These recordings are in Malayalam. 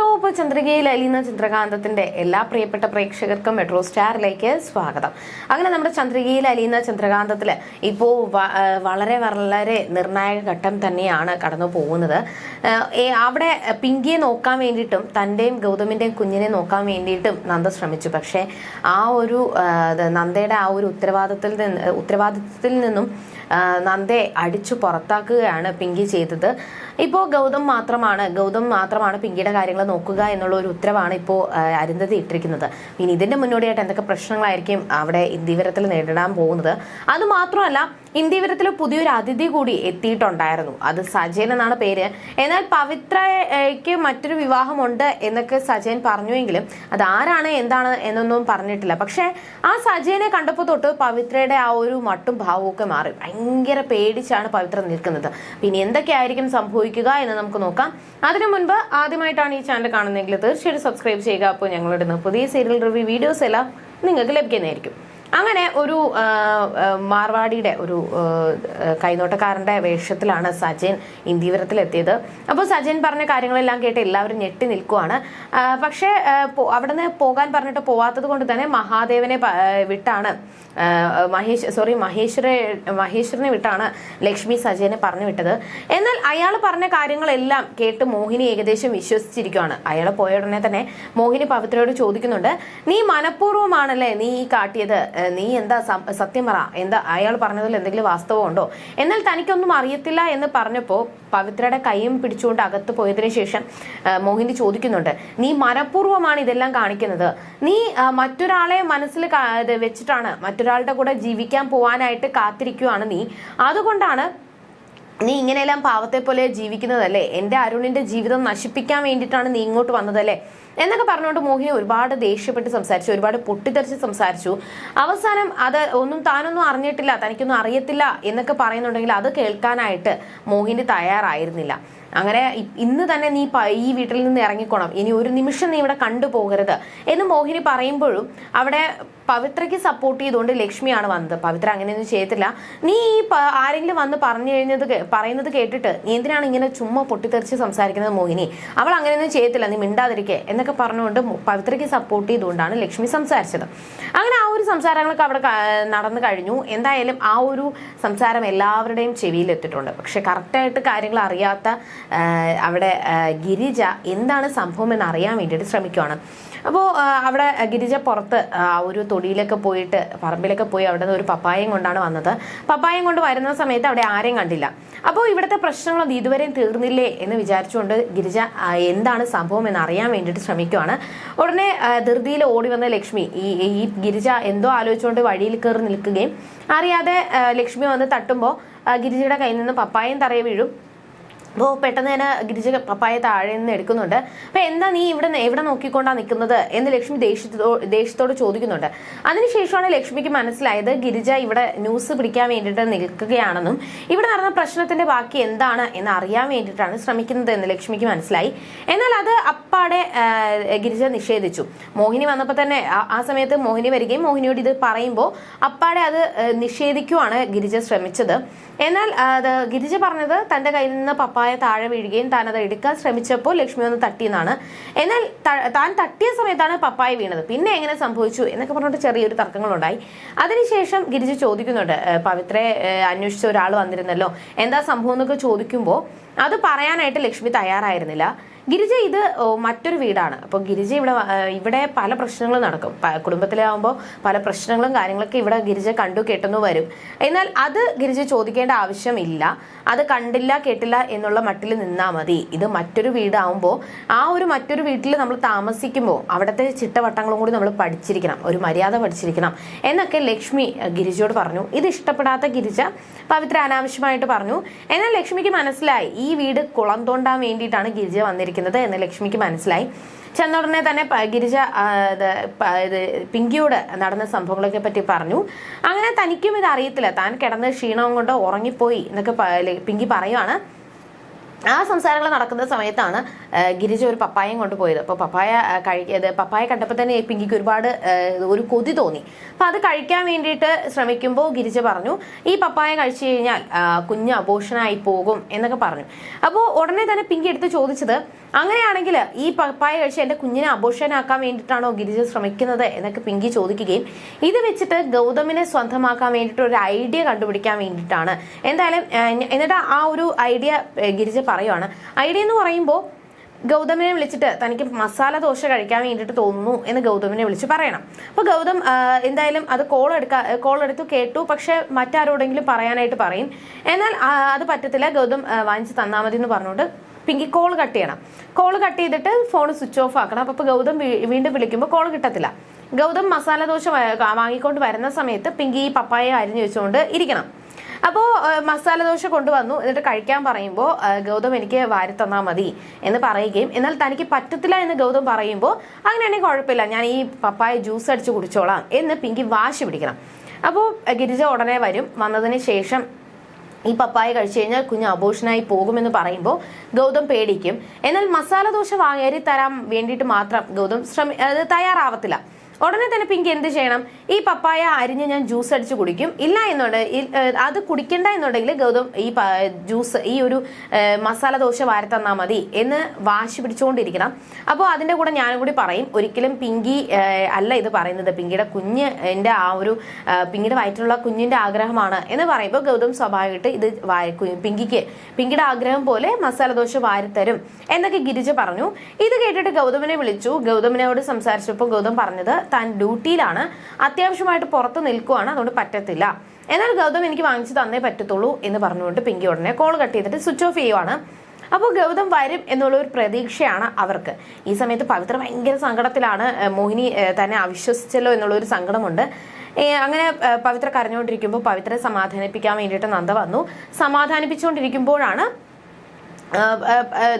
ഇപ്പോൾ ചന്ദ്രികയിൽ അലിയുന്ന ചന്ദ്രകാന്തത്തിന്റെ എല്ലാ പ്രിയപ്പെട്ട പ്രേക്ഷകർക്കും മെട്രോ സ്റ്റാറിലേക്ക് സ്വാഗതം. അങ്ങനെ നമ്മുടെ ചന്ദ്രികയിൽ അലിയുന്ന ചന്ദ്രകാന്തത്തിൽ ഇപ്പോ വളരെ വളരെ നിർണായക ഘട്ടം തന്നെയാണ് കടന്നു പോകുന്നത്. അവിടെ പിങ്കിയെ നോക്കാൻ വേണ്ടിയിട്ടും തന്റെയും ഗൗതമിന്റെയും കുഞ്ഞിനെ നോക്കാൻ വേണ്ടിയിട്ടും നന്ദ ശ്രമിച്ചു. പക്ഷേ ആ ഒരു നന്ദയുടെ ആ ഒരു ഉത്തരവാദിത്തത്തിൽ നിന്ന് ഉത്തരവാദിത്തത്തിൽ നിന്നും ആ, നന്ദയെ അടിച്ചു പുറത്താക്കുകയാണ് പിങ്കി ചെയ്തത്. ഇപ്പോൾ ഗൗതം മാത്രമാണ് ഗൗതം മാത്രമാണ് പിങ്കിയുടെ കാര്യങ്ങൾ നോക്കുക എന്നുള്ള ഒരു ഉത്തരവാണ് ഇപ്പോൾ അരുന്ധതി ഇട്ടിരിക്കുന്നത്. ഇനി ഇതിന്റെ മുന്നോടിയായിട്ട് എന്തൊക്കെ പ്രശ്നങ്ങളായിരിക്കും അവിടെ ഇന്ത്യവരത്തിൽ നേരിടാൻ പോകുന്നത്? അത് മാത്രമല്ല ഇന്ത്യവരത്തിൽ പുതിയൊരു അതിഥി കൂടി എത്തിയിട്ടുണ്ടായിരുന്നു. അത് സജയൻ എന്നാണ് പേര്. എന്നാൽ പവിത്രയ്ക്ക് മറ്റൊരു വിവാഹമുണ്ട് എന്നൊക്കെ സജയൻ പറഞ്ഞുവെങ്കിലും അത് ആരാണ് എന്താണ് എന്നൊന്നും പറഞ്ഞിട്ടില്ല. പക്ഷേ ആ സജയനെ കണ്ടപ്പോൾ തൊട്ട് പവിത്രയുടെ ആ ഒരു മട്ടും ഭാവവും ഒക്കെ മാറി. ഭയങ്കര പേടിച്ചാണ് പവിത്ര നിൽക്കുന്നത്. പിന്നെ എന്തൊക്കെയായിരിക്കും സംഭവിക്കുക എന്ന് നമുക്ക് നോക്കാം. അതിനു മുൻപ് ആദ്യമായിട്ടാണ് ഈ ചാനൽ കാണുന്നതെങ്കിൽ തീർച്ചയായിട്ടും സബ്സ്ക്രൈബ് ചെയ്യുക. അപ്പോൾ ഞങ്ങളുടെ പുതിയ സീരിയൽ റിവ്യൂ വീഡിയോസ് എല്ലാം നിങ്ങൾക്ക് ലഭിക്കുന്നതായിരിക്കും അങ്ങനെ ഒരു മാർവാടിയുടെ ഒരു കൈനോട്ടക്കാരന്റെ വേഷത്തിലാണ് സജയൻ ഇന്ത്യവരത്തിലെത്തിയത്. അപ്പോൾ സജിൻ പറഞ്ഞ കാര്യങ്ങളെല്ലാം കേട്ട് എല്ലാവരും ഞെട്ടി നിൽക്കുവാണ്. പക്ഷേ അവിടുന്ന് പോകാൻ പറഞ്ഞിട്ട് പോവാത്തത് കൊണ്ട് തന്നെ മഹാദേവനെ വിട്ടാണ്. മഹേഷ് സോറി മഹേശ്വര മഹേശ്വരനെ വിട്ടാണ് ലക്ഷ്മി സജയനെ പറഞ്ഞു വിട്ടത്. എന്നാൽ അയാൾ പറഞ്ഞ കാര്യങ്ങളെല്ലാം കേട്ട് മോഹിനി ഏകദേശം വിശ്വസിച്ചിരിക്കുകയാണ് അയാൾ പോയ ഉടനെ തന്നെ മോഹിനി പവിത്രയോട് ചോദിക്കുന്നുണ്ട് നീ മനഃപൂർവമാണല്ലേ നീ ഈ കാട്ടിയത്? നീ എന്താ സത്യം പറ. എന്താ അയാൾ പറഞ്ഞതിൽ എന്തെങ്കിലും വാസ്തവമുണ്ടോ? എന്നാൽ തനിക്കൊന്നും അറിയത്തില്ല എന്ന് പറഞ്ഞപ്പോൾ പവിത്രയുടെ കൈയും പിടിച്ചുകൊണ്ട് അകത്ത് പോയതിനു ശേഷം മോഹിനി ചോദിക്കുന്നുണ്ട്. നീ മനഃപൂർവമാണ് ഇതെല്ലാം കാണിക്കുന്നത്. നീ മറ്റൊരാളെ മനസ്സിൽ വെച്ചിട്ടാണ് മറ്റൊരാളുടെ കൂടെ ജീവിക്കാൻ പോവാനായിട്ട് കാത്തിരിക്കുവാണ് നീ. അതുകൊണ്ടാണ് നീ ഇങ്ങനെയെല്ലാം പാവത്തെ പോലെ ജീവിക്കുന്നതല്ലേ? എന്റെ അരുണിന്റെ ജീവിതം നശിപ്പിക്കാൻ വേണ്ടിയിട്ടാണ് നീ ഇങ്ങോട്ട് വന്നതല്ലേ? എന്നൊക്കെ പറഞ്ഞുകൊണ്ട് മോഹിനി ഒരുപാട് ദേഷ്യപ്പെട്ട് സംസാരിച്ചു ഒരുപാട് പൊട്ടിത്തെറിച്ച് സംസാരിച്ചു. അവസാനം അത് ഒന്നും താനൊന്നും അറിഞ്ഞിട്ടില്ല തനിക്കൊന്നും അറിയത്തില്ല എന്നൊക്കെ പറയുന്നുണ്ടെങ്കിൽ അത് കേൾക്കാനായിട്ട് മോഹിനി തയ്യാറായിരുന്നില്ല. അങ്ങനെ ഇന്ന് തന്നെ നീ ഈ വീട്ടിൽ നിന്ന് ഇറങ്ങിക്കോണം. ഇനി ഒരു നിമിഷം നീ ഇവിടെ കണ്ടുപോകരുത് എന്ന് മോഹിനി പറയുമ്പോഴും അവിടെ പവിത്രയ്ക്ക് സപ്പോർട്ട് ചെയ്തുകൊണ്ട് ലക്ഷ്മിയാണ് വന്നത്. പവിത്ര അങ്ങനെയൊന്നും ചെയ്യത്തില്ല. നീ ഈ ആരെങ്കിലും വന്ന് പറഞ്ഞു കഴിഞ്ഞത് പറയുന്നത് കേട്ടിട്ട് നീ എന്തിനാണ് ഇങ്ങനെ ചുമ്മാ പൊട്ടിത്തെറിച്ച് സംസാരിക്കുന്നത് മോഹിനി? അവൾ അങ്ങനെയൊന്നും ചെയ്യത്തില്ല. നീ മിണ്ടാതിരിക്കെ എന്നൊക്കെ പറഞ്ഞുകൊണ്ട് പവിത്രയ്ക്ക് സപ്പോർട്ട് ചെയ്തുകൊണ്ടാണ് ലക്ഷ്മി സംസാരിച്ചത്. അങ്ങനെ ആ ഒരു സംസാരങ്ങളൊക്കെ അവിടെ നടന്നു കഴിഞ്ഞു. എന്തായാലും ആ ഒരു സംസാരം എല്ലാവരുടെയും ചെവിയിൽ എത്തിയിട്ടുണ്ട് പക്ഷെ കറക്റ്റായിട്ട് കാര്യങ്ങൾ അറിയാത്ത അവിടെ ഗിരിജ എന്താണ് സംഭവം എന്ന് അറിയാൻ വേണ്ടിയിട്ട് ശ്രമിക്കുവാണ്. അപ്പോൾ അവിടെ ഗിരിജ പുറത്ത് ഒരു തൊടിയിലൊക്കെ പോയിട്ട് പറമ്പിലൊക്കെ പോയി അവിടെ നിന്ന് ഒരു പപ്പായം കൊണ്ടാണ് വന്നത്. പപ്പായം കൊണ്ട് വരുന്ന സമയത്ത് അവിടെ ആരെയും കണ്ടില്ല. അപ്പോൾ ഇവിടുത്തെ പ്രശ്നങ്ങളൊന്നും ഇതുവരെയും തീർന്നില്ലേ എന്ന് വിചാരിച്ചുകൊണ്ട് ഗിരിജ എന്താണ് സംഭവം എന്ന് അറിയാൻ വേണ്ടിയിട്ട് ശ്രമിക്കുവാണ്. ഉടനെ ധൃതിയിൽ ഓടി വന്ന ലക്ഷ്മി ഈ ഈ ഗിരിജ എന്തോ ആലോചിച്ചുകൊണ്ട് വഴിയിൽ കയറി നിൽക്കുകയും അറിയാതെ ലക്ഷ്മി വന്ന് തട്ടുമ്പോൾ ഗിരിജയുടെ കയ്യിൽ നിന്ന് പപ്പായം തറയെ വീഴും. അപ്പോൾ പെട്ടെന്ന് തന്നെ ഗിരിജ പപ്പായ താഴെ നിന്ന് എടുക്കുന്നുണ്ട്. അപ്പൊ എന്താ നീ ഇവിടെ എവിടെ നോക്കിക്കൊണ്ടാ നിൽക്കുന്നത് എന്ന് ലക്ഷ്മി ദേഷ്യത്തോ ദേഷ്യത്തോട് ചോദിക്കുന്നുണ്ട്. അതിനുശേഷമാണ് ലക്ഷ്മിക്ക് മനസ്സിലായത് ഗിരിജ ഇവിടെ ന്യൂസ് പിടിക്കാൻ വേണ്ടിയിട്ട് നിൽക്കുകയാണെന്നും ഇവിടെ നടന്ന പ്രശ്നത്തിന്റെ ബാക്കി എന്താണ് എന്ന് അറിയാൻ വേണ്ടിയിട്ടാണ് ശ്രമിക്കുന്നത് എന്ന് ലക്ഷ്മിക്ക് മനസ്സിലായി. എന്നാൽ അത് അപ്പാടെ ഗിരിജ നിഷേധിച്ചു. മോഹിനി വന്നപ്പോൾ തന്നെ ആ സമയത്ത് മോഹിനി വരികയും മോഹിനിയോട് ഇത് പറയുമ്പോൾ അപ്പാടെ അത് നിഷേധിക്കുവാണ് ഗിരിജ ശ്രമിച്ചത്. എന്നാൽ ഗിരിജ പറഞ്ഞത് തന്റെ കയ്യിൽ നിന്ന് പപ്പായ താഴെ വീഴുകയും താൻ അത് എടുക്കാൻ ശ്രമിച്ചപ്പോൾ ലക്ഷ്മി ഒന്ന് തട്ടിയെന്നാണ്. എന്നാൽ താൻ തട്ടിയ സമയത്താണ് പപ്പായി വീണത്. പിന്നെ എങ്ങനെ സംഭവിച്ചു എന്നൊക്കെ പറഞ്ഞിട്ട് ചെറിയൊരു തർക്കങ്ങളുണ്ടായി. അതിനുശേഷം ഗിരിജ ചോദിക്കുന്നുണ്ട് പവിത്രെ അന്വേഷിച്ച ഒരാൾ വന്നിരുന്നല്ലോ. എന്താ സംഭവം? എന്നൊക്കെ ചോദിക്കുമ്പോൾ അത് പറയാനായിട്ട് ലക്ഷ്മി തയ്യാറായിരുന്നില്ല. ഗിരിജ ഇത് മറ്റൊരു വീടാണ്. അപ്പോൾ ഗിരിജ ഇവിടെ ഇവിടെ പല പ്രശ്നങ്ങളും നടക്കും. കുടുംബത്തിലാവുമ്പോൾ പല പ്രശ്നങ്ങളും കാര്യങ്ങളൊക്കെ ഇവിടെ ഗിരിജ കണ്ടു കേട്ടെന്നു വരും. എന്നാൽ അത് ഗിരിജ ചോദിക്കേണ്ട ആവശ്യമില്ല. അത് കണ്ടില്ല കേട്ടില്ല എന്നുള്ള മട്ടിൽ നിന്നാൽ മതി. ഇത് മറ്റൊരു വീടാവുമ്പോൾ ആ ഒരു മറ്റൊരു വീട്ടിൽ നമ്മൾ താമസിക്കുമ്പോൾ അവിടുത്തെ ചിട്ടവട്ടങ്ങളും കൂടി നമ്മൾ പഠിച്ചിരിക്കണം. ഒരു മര്യാദ പഠിച്ചിരിക്കണം. എന്നൊക്കെ ലക്ഷ്മി ഗിരിജയോട് പറഞ്ഞു. ഇത് ഇഷ്ടപ്പെടാത്ത ഗിരിജ പവിത്ര അനാവശ്യമായിട്ട് പറഞ്ഞു. എന്നാൽ ലക്ഷ്മിക്ക് മനസ്സിലായി. ഈ വീട് കുളം തോണ്ടാൻ വേണ്ടിയിട്ടാണ് ഗിരിജ വന്നിരിക്കുന്നത്. എന്ന് ലക്ഷ്മിക്ക് മനസ്സിലായി. ചെന്നുടനെ തന്നെ ഗിരിജ പിങ്കിയോട് നടന്ന സംഭവങ്ങളൊക്കെ പറ്റി പറഞ്ഞു. അങ്ങനെ തനിക്കും ഇത് അറിയത്തില്ല. താൻ കിടന്ന് ക്ഷീണവും കൊണ്ട് ഉറങ്ങിപ്പോയി എന്നൊക്കെ പിങ്കി പറയുവാണ്. ആ സംസാരങ്ങൾ നടക്കുന്ന സമയത്താണ് ഗിരിജ ഒരു പപ്പായം കൊണ്ടുപോയത് അപ്പോൾ പപ്പായ കഴിക്കത് പപ്പായ കണ്ടപ്പോൾ തന്നെ പിങ്കിക്ക് ഒരുപാട് ഒരു കൊതി തോന്നി. അപ്പോൾ അത് കഴിക്കാൻ വേണ്ടിയിട്ട് ശ്രമിക്കുമ്പോൾ ഗിരിജ പറഞ്ഞു ഈ പപ്പായ കഴിച്ചു കഴിഞ്ഞാൽ കുഞ്ഞ് അപോഷനായി പോകും എന്നൊക്കെ പറഞ്ഞു. അപ്പോൾ ഉടനെ തന്നെ പിങ്കി എടുത്ത് ചോദിച്ചത് അങ്ങനെയാണെങ്കിൽ ഈ പപ്പായ കഴിച്ച് എന്റെ കുഞ്ഞിനെ അബോഷനാക്കാൻ വേണ്ടിയിട്ടാണോ ഗിരിജ ശ്രമിക്കുന്നത് എന്നൊക്കെ പിങ്കി ചോദിക്കുകയും ഇത് വെച്ചിട്ട് ഗൗതമിനെ സ്വന്തമാക്കാൻ വേണ്ടിയിട്ട് ഒരു ഐഡിയ കണ്ടുപിടിക്കാൻ വേണ്ടിയിട്ടാണ്. എന്തായാലും എന്നിട്ട് ആ ഒരു ഐഡിയ ഗിരിജ പറയുവാണ്. ഐഡിയ എന്ന് പറയുമ്പോൾ ഗൗതമിനെ വിളിച്ചിട്ട് തനിക്ക് മസാല ദോശ കഴിക്കാൻ വേണ്ടിയിട്ട് തോന്നുന്നു എന്ന് ഗൗതമിനെ വിളിച്ച് പറയണം. അപ്പോൾ ഗൗതം എന്തായാലും അത് കോൾ എടുക്കാ കോൾ എടുത്തു കേട്ടു. പക്ഷെ മറ്റാരോടെങ്കിലും പറയാനായിട്ട് പറയും. എന്നാൽ അത് പറ്റത്തില്ല. ഗൗതം വാങ്ങിച്ച് തന്നാൽ മതി എന്ന് പറഞ്ഞുകൊണ്ട് പിങ്കി കോൾ കട്ട് ചെയ്യണം. കോൾ കട്ട് ചെയ്തിട്ട് ഫോൺ സ്വിച്ച് ഓഫ് ആക്കണം. അപ്പോൾ ഗൗതം വീണ്ടും വിളിക്കുമ്പോൾ കോൾ കിട്ടത്തില്ല. ഗൗതം മസാല ദോശ വാങ്ങിക്കൊണ്ട് വരുന്ന സമയത്ത് പിങ്കി ഈ പപ്പായ അരിഞ്ഞു വെച്ചുകൊണ്ട് ഇരിക്കണം. അപ്പോൾ മസാല ദോശ കൊണ്ടുവന്നു. എന്നിട്ട് കഴിക്കാൻ പറയുമ്പോൾ ഗൗതം എനിക്ക് വാരി തന്നാൽ മതി എന്ന് പറയുകയും എന്നാൽ തനിക്ക് പറ്റത്തില്ല എന്ന് ഗൗതം പറയുമ്പോൾ അങ്ങനെയാണെങ്കിൽ കുഴപ്പമില്ല. ഞാൻ ഈ പപ്പായ ജ്യൂസ് അടിച്ച് കുടിച്ചോളാം എന്ന് പിങ്കി വാശി പിടിക്കണം. അപ്പോൾ ഗിരിജ ഉടനെ വരും. വന്നതിന് ശേഷം ഈ പപ്പായ കഴിച്ചു കഴിഞ്ഞാൽ കുഞ്ഞ് അബോഷനായി പോകുമെന്ന് പറയുമ്പോൾ ഗൗതം പേടിക്കും. എന്നാൽ മസാല ദോശ വാങ്ങി തരാൻ വേണ്ടിയിട്ട് മാത്രം ഗൗതം ശ്രമി തയ്യാറാവത്തില്ല. ഉടനെ തന്നെ പിങ്കി എന്ത് ചെയ്യണം? ഈ പപ്പായ അരിഞ്ഞ് ഞാൻ ജ്യൂസ് അടിച്ച് കുടിക്കും. ഇല്ല എന്നുണ്ട് അത് കുടിക്കണ്ട എന്നുണ്ടെങ്കിൽ ഗൗതം ഈ ജ്യൂസ് ഈ ഒരു മസാല ദോശ വാരി തന്നാൽ മതി എന്ന് വാശി പിടിച്ചുകൊണ്ടിരിക്കണം അപ്പോൾ അതിന്റെ കൂടെ ഞാനും കൂടി പറയും ഒരിക്കലും പിങ്കി അല്ല ഇത് പറയുന്നത്. പിങ്കിയുടെ കുഞ്ഞ് എന്റെ ആ ഒരു പിങ്കിയുടെ വയറ്റിലുള്ള കുഞ്ഞിന്റെ ആഗ്രഹമാണ് എന്ന് പറയുമ്പോൾ ഗൗതം സ്വാഭാവികമായിട്ട് ഇത് പിങ്കിക്ക് പിങ്കിയുടെ ആഗ്രഹം പോലെ മസാല ദോശ വാരിത്തരും എന്നൊക്കെ ഗിരിജ പറഞ്ഞു. ഇത് കേട്ടിട്ട് ഗൗതമിനെ വിളിച്ചു. ഗൗതമിനോട് സംസാരിച്ചപ്പോൾ ഗൗതം പറഞ്ഞത് താൻ ഡ്യൂട്ടിയിലാണ്. അത്യാവശ്യമായിട്ട് പുറത്ത് നിൽക്കുവാണ് അതുകൊണ്ട് പറ്റത്തില്ല. എന്നാൽ ഗൗതം എനിക്ക് വാങ്ങിച്ചു തന്നേ പറ്റത്തുള്ളൂ എന്ന് പറഞ്ഞുകൊണ്ട് പിങ്കി ഉടനെ കോൾ കട്ട് ചെയ്തിട്ട് സ്വിച്ച് ഓഫ് ചെയ്യുവാണ്. അപ്പോൾ ഗൗതം വരും എന്നുള്ള ഒരു പ്രതീക്ഷയാണ് അവർക്ക്. ഈ സമയത്ത് പവിത്ര ഭയങ്കര സങ്കടത്തിലാണ്. മോഹിനി തന്നെ അവിശ്വസിച്ചല്ലോ എന്നുള്ള ഒരു സങ്കടമുണ്ട് അങ്ങനെ പവിത്ര കരഞ്ഞുകൊണ്ടിരിക്കുമ്പോൾ പവിത്രയെ സമാധാനിപ്പിക്കാൻ വേണ്ടിയിട്ട് നന്ദ വന്നു. സമാധാനിപ്പിച്ചുകൊണ്ടിരിക്കുമ്പോഴാണ്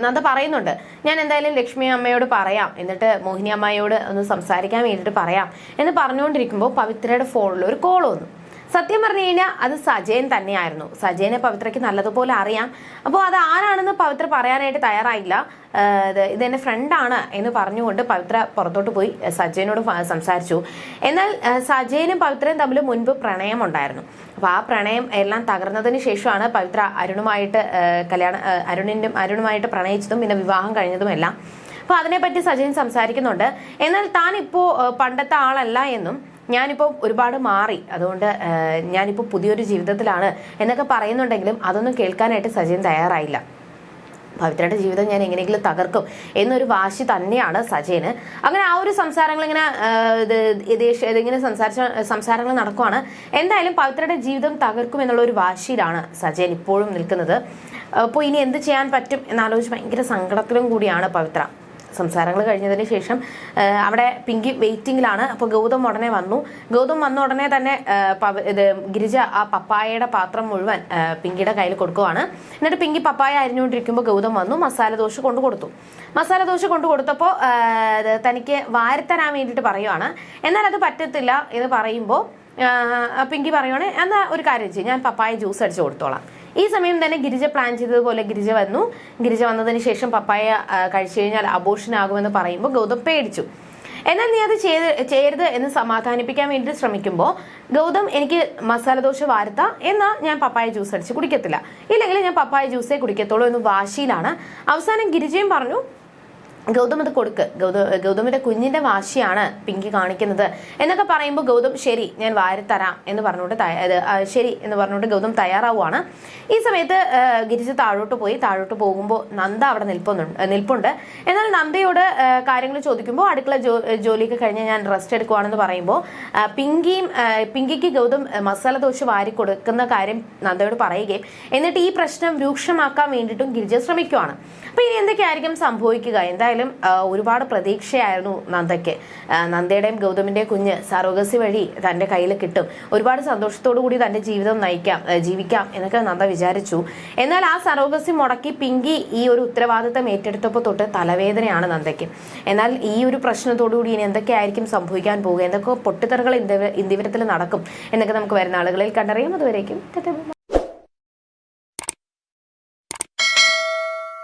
നന്ദ പറയുന്നുണ്ട്. ഞാൻ എന്തായാലും ലക്ഷ്മി അമ്മയോട് പറയാം. എന്നിട്ട് മോഹിനി അമ്മയോട് ഒന്ന് സംസാരിക്കാൻ വേണ്ടിയിട്ട് പറയാം. എന്ന് പറഞ്ഞുകൊണ്ടിരിക്കുമ്പോൾ പവിത്രയുടെ ഫോണിൽ ഒരു കോൾ വന്നു. സത്യം പറഞ്ഞു കഴിഞ്ഞാൽ അത് സജയൻ തന്നെയായിരുന്നു. സജയനെ പവിത്രയ്ക്ക് നല്ലതുപോലെ അറിയാം. അപ്പോൾ അത് ആരാണെന്ന് പവിത്ര പറയാനായിട്ട് തയ്യാറായില്ല. ഇത് എന്റെ ഫ്രണ്ടാണ് എന്ന് പറഞ്ഞുകൊണ്ട് പവിത്ര പുറത്തോട്ട് പോയി സജയനോട് സംസാരിച്ചു. എന്നാൽ സജയനും പവിത്രയും തമ്മിൽ മുൻപ് പ്രണയം ഉണ്ടായിരുന്നു. അപ്പോൾ ആ പ്രണയം എല്ലാം തകർന്നതിന് ശേഷമാണ് പവിത്ര അരുണുമായിട്ട് കല്യാണം അരുണിന്റെ അരുണുമായിട്ട് പ്രണയിച്ചതും പിന്നെ വിവാഹം കഴിഞ്ഞതുമെല്ലാം അപ്പോൾ അതിനെപ്പറ്റി സജയൻ സംസാരിക്കുന്നുണ്ട്. എന്നാൽ താൻ ഇപ്പോൾ പണ്ടത്തെ ആളല്ല എന്നും ഞാനിപ്പോൾ ഒരുപാട് മാറി. അതുകൊണ്ട് ഞാനിപ്പോൾ പുതിയൊരു ജീവിതത്തിലാണ് എന്നൊക്കെ പറയുന്നുണ്ടെങ്കിലും അതൊന്നും കേൾക്കാനായിട്ട് സജയൻ തയ്യാറായില്ല. പവിത്രയുടെ ജീവിതം ഞാൻ എങ്ങനെയെങ്കിലും തകർക്കും എന്നൊരു വാശി തന്നെയാണ് സജയന് അങ്ങനെ ആ ഒരു സംസാരങ്ങൾ ഇങ്ങനെ ഇതിങ്ങനെ സംസാരിച്ച സംസാരങ്ങൾ നടക്കുവാണ്. എന്തായാലും പവിത്രയുടെ ജീവിതം തകർക്കും എന്നുള്ള ഒരു വാശിയിലാണ് സജയൻ ഇപ്പോഴും നിൽക്കുന്നത്. അപ്പോൾ ഇനി എന്ത് ചെയ്യാൻ പറ്റും എന്നാലോചിച്ച് ഭയങ്കര സങ്കടത്തിലും കൂടിയാണ് പവിത്ര. സംസാരങ്ങൾ കഴിഞ്ഞതിന് ശേഷം അവിടെ പിങ്കി വെയിറ്റിംഗിലാണ്. അപ്പോൾ ഗൗതം ഉടനെ വന്നു. ഗൗതം വന്ന ഉടനെ തന്നെ ഇത് ഗിരിജ ആ പപ്പായയുടെ പാത്രം മുഴുവൻ പിങ്കിയുടെ കയ്യിൽ കൊടുക്കുവാണ്. എന്നിട്ട് പിങ്കി പപ്പായ അരിഞ്ഞുകൊണ്ടിരിക്കുമ്പോൾ ഗൗതം വന്നു മസാല ദോശ കൊണ്ടു കൊടുത്തു. മസാല ദോശ കൊണ്ടു കൊടുത്തപ്പോൾ തനിക്ക് വാരിത്തരാൻ വേണ്ടിയിട്ട് പറയുവാണ്. എന്നാൽ അത് പറ്റത്തില്ല എന്ന് പറയുമ്പോൾ പിങ്കി പറയുവാണ് എന്നാ ഒരു കാര്യം ചെയ്യും ഞാൻ പപ്പായ ജ്യൂസ് അടിച്ച് കൊടുത്തോളാം. ഈ സമയം തന്നെ ഗിരിജ പ്ലാൻ ചെയ്തതുപോലെ ഗിരിജ വന്നു. ഗിരിജ വന്നതിന് ശേഷം പപ്പായ കഴിച്ചു കഴിഞ്ഞാൽ അബോഷനാകുമെന്ന് പറയുമ്പോൾ ഗൗതം പേടിച്ചു. എന്നാൽ നീ അത് ചെയ്ത് ചെയ്യരുത് എന്ന് സമാധാനിപ്പിക്കാൻ വേണ്ടി ശ്രമിക്കുമ്പോൾ ഗൗതം എനിക്ക് മസാല ദോശ വാർത്ത എന്നാൽ ഞാൻ പപ്പായ ജ്യൂസ് അടിച്ച് കുടിക്കത്തില്ല. ഇല്ലെങ്കിൽ ഞാൻ പപ്പായ ജ്യൂസേ കുടിക്കത്തുള്ളൂ എന്ന് വാശിയിലാണ്. അവസാനം ഗിരിജയും പറഞ്ഞു ഗൗതം അത് കൊടുക്ക്. ഗൗതം ഗൗതമിന്റെ കുഞ്ഞിന്റെ വാശിയാണ് പിങ്കി കാണിക്കുന്നത്. എന്നൊക്കെ പറയുമ്പോൾ ഗൗതം ശരി ഞാൻ വാരിത്തരാം എന്ന് പറഞ്ഞുകൊണ്ട് ശരി എന്ന് പറഞ്ഞുകൊണ്ട് ഗൗതം തയ്യാറാവുകയാണ് ഈ സമയത്ത് ഗിരിജ താഴോട്ട് പോയി. താഴോട്ട് പോകുമ്പോൾ നന്ദ അവിടെ നിൽപ്പുന്നുണ്ട് നിൽപ്പുണ്ട്. എന്നാൽ നന്ദയോട് കാര്യങ്ങൾ ചോദിക്കുമ്പോൾ അടുക്കള ജോലിയൊക്കെ കഴിഞ്ഞ് ഞാൻ റെസ്റ്റ് എടുക്കുവാണെന്ന് പറയുമ്പോൾ പിങ്കിയും പിങ്കിക്ക് ഗൗതം മസാല ദോശ വാരി കൊടുക്കുന്ന കാര്യം നന്ദയോട് പറയുകയും എന്നിട്ട് ഈ പ്രശ്നം രൂക്ഷമാക്കാൻ വേണ്ടിയിട്ടും ഗിരിജ ശ്രമിക്കുവാണ്. അപ്പൊ ഇനി എന്തൊക്കെയായിരിക്കും സംഭവിക്കുക? എന്തായാലും ആ, ഒരുപാട് പ്രതീക്ഷയായിരുന്നു നന്ദയ്ക്ക്. നന്ദയുടെയും ഗൗതമിന്റെയും കുഞ്ഞ് സറോഗസി വഴി തന്റെ കയ്യിൽ കിട്ടും. ഒരുപാട് സന്തോഷത്തോടു കൂടി തന്റെ ജീവിതം നയിക്കാം ജീവിക്കാം എന്നൊക്കെ നന്ദ വിചാരിച്ചു. എന്നാൽ ആ സറോഗസി മുടക്കി പിങ്കി ഈ ഒരു ഉത്തരവാദിത്തം ഏറ്റെടുത്തപ്പോൾ തൊട്ട് തലവേദനയാണ് നന്ദയ്ക്ക്. എന്നാൽ ഈ ഒരു പ്രശ്നത്തോടു കൂടി ഇനി എന്തൊക്കെയായിരിക്കും സംഭവിക്കാൻ പോകുക എന്തൊക്കെ പൊട്ടിത്തെറുകൾ ഇന്ത്യവരത്തിൽ നടക്കും എന്നൊക്കെ നമുക്ക് വരുന്ന ആളുകളിൽ കണ്ടറിയാം. അതുവരേക്കും